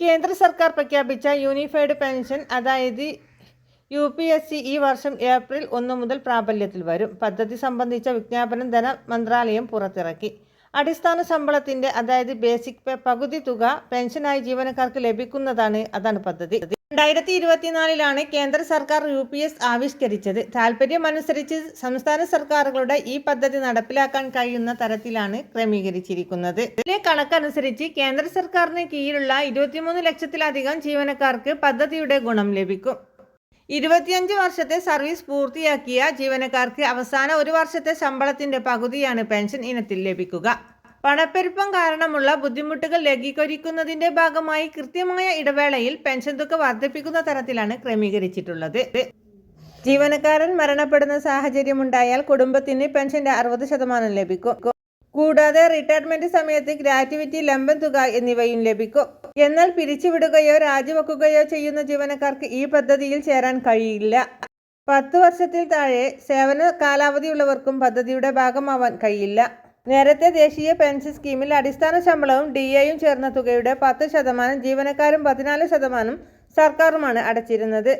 കേന്ദ്ര സർക്കാർ പ്രഖ്യാപിച്ച യൂണിഫൈഡ് പെൻഷൻ അതായത് യു പി എസ് സി ഈ വർഷം ഏപ്രിൽ ഒന്ന് മുതൽ പ്രാബല്യത്തിൽ വരും. പദ്ധതി സംബന്ധിച്ച വിജ്ഞാപനം ധനമന്ത്രാലയം പുറത്തിറക്കി. അടിസ്ഥാന ശമ്പളത്തിന്റെ അതായത് ബേസിക് പേ പകുതി തുക പെൻഷനായി ജീവനക്കാർക്ക് ലഭിക്കുന്നതാണ് അതാണ് പദ്ധതി. രണ്ടായിരത്തി ഇരുപത്തിനാലിലാണ് കേന്ദ്ര സർക്കാർ യു പി എസ് ആവിഷ്കരിച്ചത്. താല്പര്യമനുസരിച്ച് സംസ്ഥാന സർക്കാരുകളുടെ ഈ പദ്ധതി നടപ്പിലാക്കാൻ കഴിയുന്ന തരത്തിലാണ് ക്രമീകരിച്ചിരിക്കുന്നത്. ഇതിലെ കണക്കനുസരിച്ച് കേന്ദ്ര സർക്കാരിന് കീഴിലുള്ള ഇരുപത്തിമൂന്ന് ലക്ഷത്തിലധികം ജീവനക്കാർക്ക് പദ്ധതിയുടെ ഗുണം ലഭിക്കും. ഇരുപത്തിയഞ്ച് വർഷത്തെ സർവീസ് പൂർത്തിയാക്കിയ ജീവനക്കാർക്ക് അവസാന ഒരു വർഷത്തെ ശമ്പളത്തിന്റെ പകുതിയാണ് പെൻഷൻ ഇനത്തിൽ ലഭിക്കുക. പണപ്പെരുപ്പം കാരണമുള്ള ബുദ്ധിമുട്ടുകൾ ലഘീകരിക്കുന്നതിന്റെ ഭാഗമായി കൃത്യമായ ഇടവേളയിൽ പെൻഷൻ തുക വർദ്ധിപ്പിക്കുന്ന തരത്തിലാണ് ക്രമീകരിച്ചിട്ടുള്ളത്. ജീവനക്കാരൻ മരണപ്പെടുന്ന സാഹചര്യമുണ്ടായാൽ കുടുംബത്തിന് പെൻഷന്റെ അറുപത് ശതമാനം ലഭിക്കും. കൂടാതെ റിട്ടയർമെന്റ് സമയത്ത് ഗ്രാറ്റുവിറ്റി ലംബം തുക എന്നിവയും ലഭിക്കും. എന്നാൽ പിരിച്ചുവിടുകയോ രാജിവെക്കുകയോ ചെയ്യുന്ന ജീവനക്കാർക്ക് ഈ പദ്ധതിയിൽ ചേരാൻ കഴിയില്ല. പത്ത് വർഷത്തിൽ താഴെ സേവന കാലാവധിയുള്ളവർക്കും പദ്ധതിയുടെ ഭാഗമാവാൻ കഴിയില്ല. നേരത്തെ ദേശീയ പെൻഷൻ സ്കീമിൽ അടിസ്ഥാന ശമ്പളവും ഡി എയും ചേർന്ന തുകയുടെ പത്ത് ശതമാനം ജീവനക്കാരും പതിനാല് ശതമാനം സർക്കാരുമാണ് അടച്ചിരുന്നത്.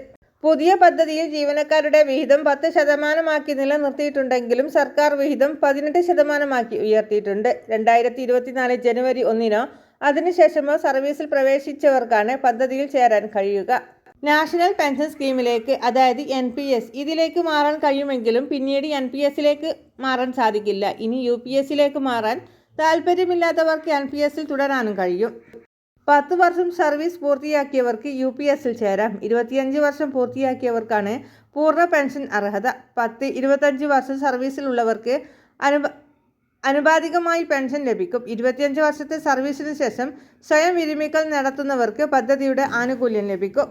പുതിയ പദ്ധതിയിൽ ജീവനക്കാരുടെ വിഹിതം പത്ത് ശതമാനമാക്കി നിലനിർത്തിയിട്ടുണ്ടെങ്കിലും സർക്കാർ വിഹിതം പതിനെട്ട് ശതമാനമാക്കി ഉയർത്തിയിട്ടുണ്ട്. രണ്ടായിരത്തി ഇരുപത്തിനാല് ജനുവരി ഒന്നിനോ അതിനുശേഷമോ സർവീസിൽ പ്രവേശിച്ചവർക്കാണ് പദ്ധതിയിൽ ചേരാൻ കഴിയുക. നാഷണൽ പെൻഷൻ സ്കീമിലേക്ക് അതായത് എൻ പി എസ് ഇതിലേക്ക് മാറാൻ കഴിയുമെങ്കിലും പിന്നീട് എൻ പി എസിലേക്ക് മാറാൻ സാധിക്കില്ല. ഇനി യു പി എസിലേക്ക് മാറാൻ താല്പര്യമില്ലാത്തവർക്ക് എൻ പി എസിൽ തുടരാനും കഴിയും. പത്ത് വർഷം സർവീസ് പൂർത്തിയാക്കിയവർക്ക് യു പി എസിൽ ചേരാം. ഇരുപത്തിയഞ്ച് വർഷം പൂർത്തിയാക്കിയവർക്കാണ് പൂർണ പെൻഷൻ അർഹത. പത്ത് ഇരുപത്തഞ്ച് വർഷം സർവീസിലുള്ളവർക്ക് അനുബ അനുപാതികമായി പെൻഷൻ ലഭിക്കും. ഇരുപത്തിയഞ്ച് വർഷത്തെ സർവീസിന് ശേഷം സ്വയം വിരമിക്കൽ നടത്തുന്നവർക്ക് പദ്ധതിയുടെ ആനുകൂല്യം ലഭിക്കും.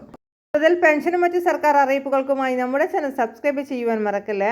കൂടുതൽ പെൻഷനും മറ്റ് സർക്കാർ അറിയിപ്പുകൾക്കുമായി നമ്മുടെ ചാനൽ സബ്സ്ക്രൈബ് ചെയ്യുവാൻ മറക്കല്ലേ?